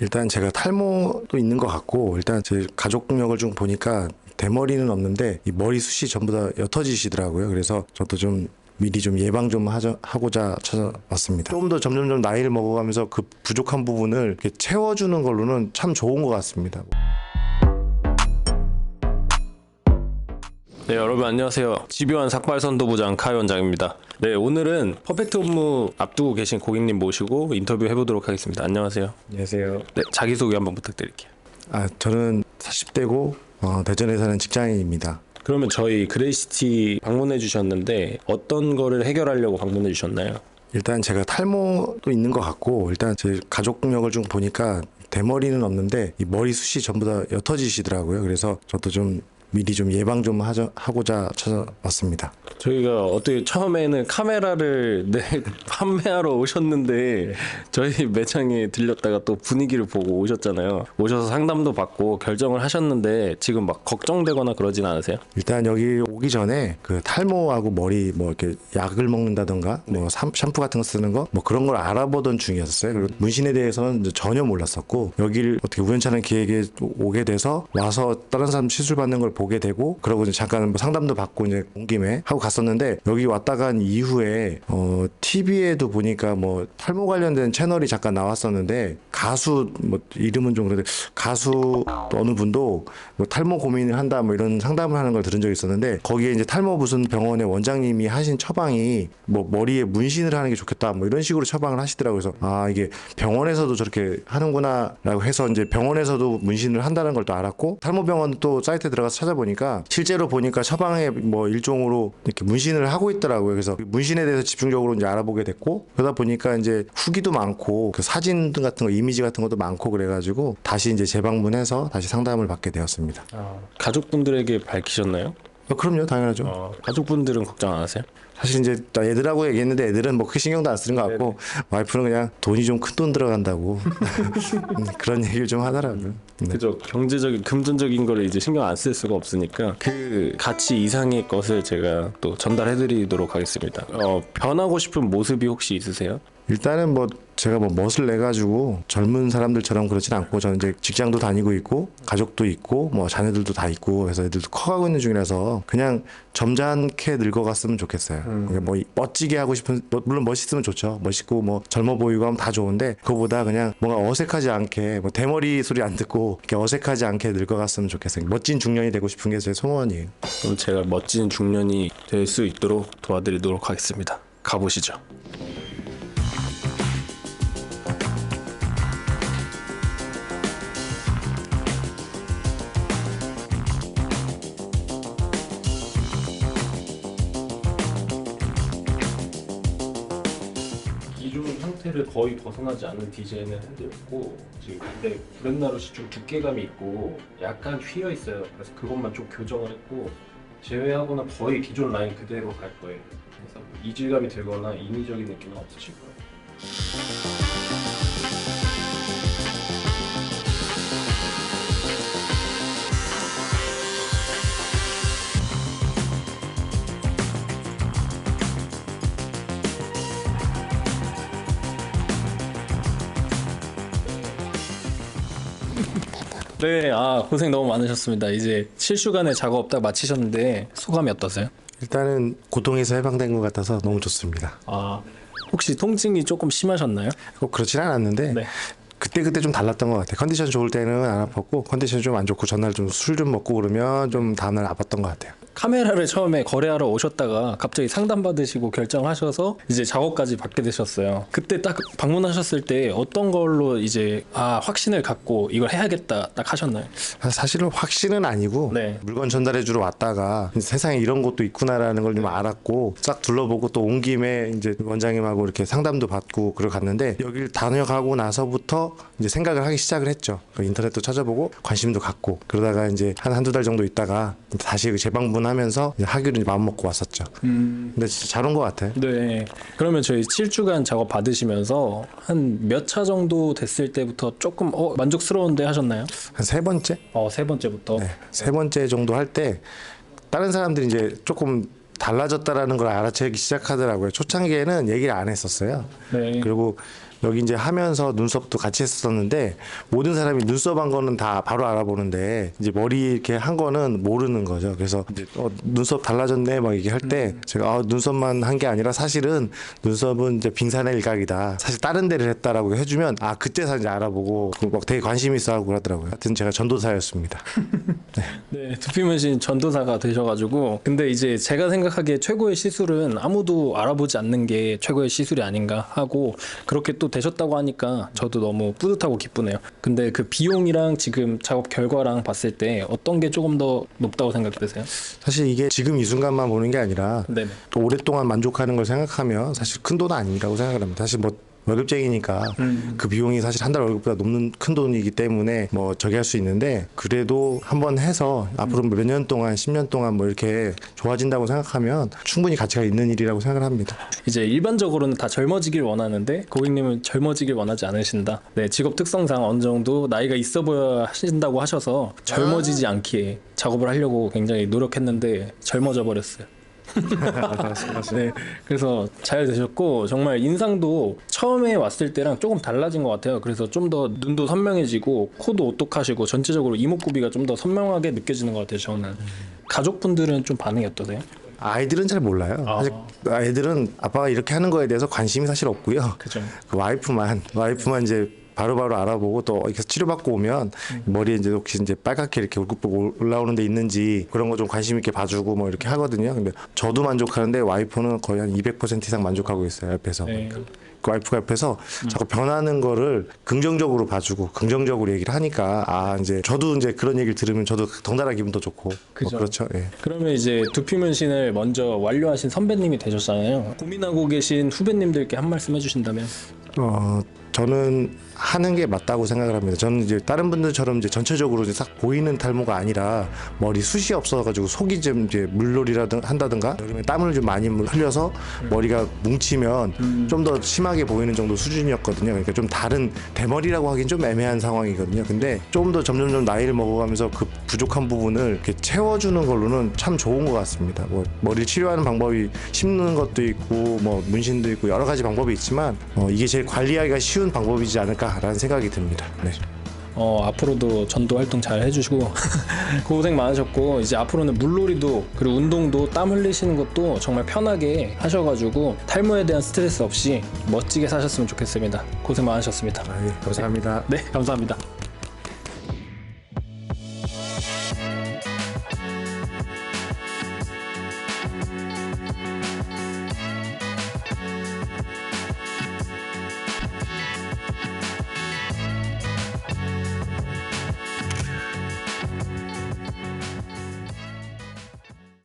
일단 제가 탈모도 있는 것 같고 일단 제 가족력을 좀 보니까 대머리는 없는데 이 머리숱이 전부 다 옅어지시더라고요. 그래서 저도 좀 미리 좀 예방 좀 하자, 하고자 찾아왔습니다. 조금 더 점점점 나이를 먹어가면서 그 부족한 부분을 채워주는 걸로는 참 좋은 것 같습니다. 네 여러분 안녕하세요 집요한 삭발선도부장 카 원장입니다 네 오늘은 퍼펙트 업무 앞두고 계신 고객님 모시고 인터뷰 해보도록 하겠습니다 안녕하세요 안녕하세요. 네 자기소개 한번 부탁드릴게요 아 저는 40대고 어, 대전에 사는 직장인입니다. 그러면 저희 그레이시티 방문해 주셨는데 어떤 거를 해결하려고 방문해 주셨나요? 일단 제가 탈모도 있는 것 같고 일단 제 가족력을 좀 보니까 대머리는 없는데 이 머리숱이 전부 다 옅어지시더라고요. 그래서 저도 좀 미리 좀 예방 좀 하자, 하고자 찾아왔습니다. 저희가 어떻게 처음에는 카메라를 네, 판매하러 오셨는데 저희 매장에 들렸다가 또 분위기를 보고 오셨잖아요. 오셔서 상담도 받고 결정을 하셨는데 지금 막 걱정되거나 그러진 않으세요? 일단 여기 오기 전에 그 탈모하고 머리 뭐 이렇게 약을 먹는다던가 뭐 샴- 샴푸 같은 거 쓰는 거 뭐 그런 걸 알아보던 중이었어요. 그리고 문신에 대해서는 전혀 몰랐었고 여기를 어떻게 우연찮은 기회에 오게 돼서 와서 다른 사람 시술 받는 걸 보게 되고 그러고 이제 잠깐 뭐 상담도 받고 이제 온 김에 하고 갔었는데 여기 왔다가 한 이후에 어 TV에도 보니까 뭐 탈모 관련된 채널이 잠깐 나왔었는데 가수 뭐 이름은 좀 그런데 가수 또 어느 분도 뭐 탈모 고민을 한다 뭐 이런 상담을 하는 걸 들은 적이 있었는데 거기에 이제 탈모 무슨 병원의 원장님이 하신 처방이 뭐 머리에 문신을 하는 게 좋겠다 뭐 이런 식으로 처방을 하시더라고요. 그래서 아 이게 병원에서도 저렇게 하는구나라고 해서 이제 병원에서도 문신을 한다는 걸 또 알았고 탈모 병원 또 사이트에 들어가서 찾아 보니까 실제로 보니까 처방에 뭐 일종으로 이렇게 문신을 하고 있더라고요. 그래서 그 문신에 대해서 집중적으로 이제 알아보게 됐고 그러다 보니까 이제 후기도 많고 그 사진 같은 거 이미지 같은 것도 많고 그래가지고 다시 이제 재방문해서 다시 상담을 받게 되었습니다. 가족분들에게 밝히셨나요? 어, 그럼요, 당연하죠. 어, 가족분들은 걱정 안 하세요? 사실 이제 나 애들하고 얘기했는데 애들은 뭐 크게 신경도 안 쓰는 것 같고 와이프는 그냥 돈이 좀 큰 돈 들어간다고 음, 그런 얘기를 좀 하더라고요. 네. 그죠 경제적인 금전적인 거를 이제 신경 안 쓸 수가 없으니까 그 가치 이상의 것을 제가 또 전달해드리도록 하겠습니다. 어, 변하고 싶은 모습이 혹시 있으세요? 일단은 뭐 제가 뭐 멋을 내 가지고 젊은 사람들처럼 그렇진 않고 저는 이제 직장도 다니고 있고 가족도 있고 뭐 자녀들도 다 있고 그래서 애들도 커가고 있는 중이라서 그냥 점잖게 늙어갔으면 좋겠어요. 그러니까 뭐 멋지게 하고 싶은 뭐 물론 멋있으면 좋죠. 멋있고 뭐 젊어 보이고 하면 다 좋은데 그거보다 그냥 뭔가 어색하지 않게 뭐 대머리 소리 안 듣고 이렇게 어색하지 않게 늙어갔으면 좋겠어요. 멋진 중년이 되고 싶은 게 제 소원이에요. 그럼 제가 멋진 중년이 될 수 있도록 도와드리도록 하겠습니다. 가보시죠. 형태를 거의 벗어나지 않는 디자인을 해드렸고 지금 근데 브랜나루시 좀 두께감이 있고 약간 휘어 있어요. 그래서 그것만 좀 교정을 했고 제외하고는 거의 기존 라인 그대로 갈 거예요. 그래서 뭐 이질감이 들거나 인위적인 느낌은 없으실 거예요. 네, 아 고생 너무 많으셨습니다. 이제 7주간의 작업 딱 마치셨는데 소감이 어떠세요? 일단은 고통에서 해방된 것 같아서 너무 좋습니다. 아 혹시 통증이 조금 심하셨나요? 꼭 그렇진 않았는데 네. 그때 그때 좀 달랐던 것 같아요. 컨디션 좋을 때는 안 아팠고 컨디션 좀 안 좋고 전날 좀 술 좀 먹고 그러면 좀 다음날 아팠던 것 같아요. 카메라를 처음에 거래하러 오셨다가 갑자기 상담 받으시고 결정하셔서 이제 작업까지 받게 되셨어요. 그때 딱 방문하셨을 때 어떤 걸로 이제 아 확신을 갖고 이걸 해야겠다 딱 하셨나요? 사실은 확신은 아니고 네. 물건 전달해 주러 왔다가 세상에 이런 것도 있구나라는 걸 좀 알았고 싹 둘러보고 또 온 김에 이제 원장님하고 이렇게 상담도 받고 그러 갔는데 여기를 다녀가고 나서부터 이제 생각을 하기 시작을 했죠. 그 인터넷도 찾아보고 관심도 갖고 그러다가 이제 한 한두 달 정도 있다가 다시 재방문 하면서 하기로 이제 마음 먹고 왔었죠. 근데 진짜 잘 온 것 같아요. 네. 그러면 저희 7주간 작업 받으시면서 한 몇 차 정도 됐을 때부터 조금 어 만족스러운데 하셨나요? 한 세 번째? 어 세 번째부터. 네, 세 번째 정도 할 때 다른 사람들이 이제 조금 달라졌다라는 걸 알아채기 시작하더라고요. 초창기에는 얘기를 안 했었어요. 네. 그리고 여기 이제 하면서 눈썹도 같이 했었는데 모든 사람이 눈썹 한 거는 다 바로 알아보는데 이제 머리 이렇게 한 거는 모르는 거죠. 그래서 이제 어, 눈썹 달라졌네 막 얘기할 때 제가 아, 눈썹만 한 게 아니라 사실은 눈썹은 이제 빙산의 일각이다. 사실 다른 데를 했다라고 해주면 아 그때서 이제 알아보고 그막 되게 관심 있어 하고 그러더라고요. 하여튼 제가 전도사였습니다. 네, 두피문신 전도사가 되셔가지고 근데 이제 제가 생각하기에 최고의 시술은 아무도 알아보지 않는 게 최고의 시술이 아닌가 하고 그렇게 또 되셨다고 하니까 저도 너무 뿌듯하고 기쁘네요. 근데 그 비용이랑 지금 작업 결과랑 봤을 때 어떤 게 조금 더 높다고 생각되세요? 사실 이게 지금 이 순간만 보는 게 아니라 네네. 또 오랫동안 만족하는 걸 생각하면 사실 큰 돈은 아니라고 생각을 합니다. 사실 뭐 월급쟁이니까 그 비용이 사실 한 달 월급보다 넘는 큰 돈이기 때문에 뭐 저기 할 수 있는데 그래도 한번 해서 앞으로 몇 년 동안 10년 동안 뭐 이렇게 좋아진다고 생각하면 충분히 가치가 있는 일이라고 생각을 합니다. 이제 일반적으로는 다 젊어지길 원하는데 고객님은 젊어지길 원하지 않으신다. 네, 직업 특성상 어느 정도 나이가 있어 보여 하신다고 하셔서 젊어지지 않기에 작업을 하려고 굉장히 노력했는데 젊어져 버렸어요. 네, 그래서 잘 되셨고 정말 인상도 처음에 왔을 때랑 조금 달라진 것 같아요. 그래서 좀 더 눈도 선명해지고 코도 오똑하시고 전체적으로 이목구비가 좀 더 선명하게 느껴지는 것 같아요. 저는 가족분들은 좀 반응이 어떠세요? 아이들은 잘 몰라요. 사실 아이들은 아빠가 이렇게 하는 거에 대해서 관심이 사실 없고요. 그죠. 그 와이프만 와이프만 이제 바로바로 알아보고 또 이렇게 치료받고 오면 머리에 이제 혹시 이제 빨갛게 이렇게 울긋불긋 올라오는 데 있는지 그런 거 좀 관심 있게 봐주고 뭐 이렇게 하거든요. 근데 저도 만족하는데 와이프는 거의 한 200% 이상 만족하고 있어요 옆에서. 네. 그 와이프가 옆에서 자꾸 변하는 거를 긍정적으로 봐주고 긍정적으로 얘기를 하니까 아 이제 저도 이제 그런 얘기를 들으면 저도 덩달아 기분도 좋고 그죠. 뭐 그렇죠. 예. 그러면 이제 두피 문신을 먼저 완료하신 선배님이 되셨잖아요. 고민하고 계신 후배님들께 한 말씀 해주신다면 어 저는 하는 게 맞다고 생각을 합니다. 저는 이제 다른 분들처럼 이제 전체적으로 이제 싹 보이는 탈모가 아니라 머리 숱이 없어가지고 속이 좀 이제 물놀이라든 한다든가 여름에 땀을 좀 많이 물- 흘려서 머리가 뭉치면 좀더 심하게 보이는 정도 수준이었거든요. 그러니까 좀 다른 대머리라고 하긴 좀 애매한 상황이거든요. 근데 조금 더 점점점 나이를 먹어가면서 그 부족한 부분을 이렇게 채워주는 걸로는 참 좋은 것 같습니다. 뭐 머리 치료하는 방법이 심는 것도 있고 뭐 문신도 있고 여러 가지 방법이 있지만 어, 이게 제일 관리하기가 쉬운 방법이지 않을까라는 생각이 듭니다. 네. 어, 앞으로도 전도 활동 잘 해주시고 고생 많으셨고 이제 앞으로는 물놀이도 그리고 운동도 땀 흘리시는 것도 정말 편하게 하셔가지고 탈모에 대한 스트레스 없이 멋지게 사셨으면 좋겠습니다. 고생 많으셨습니다. 아, 예, 감사합니다. 네, 감사합니다.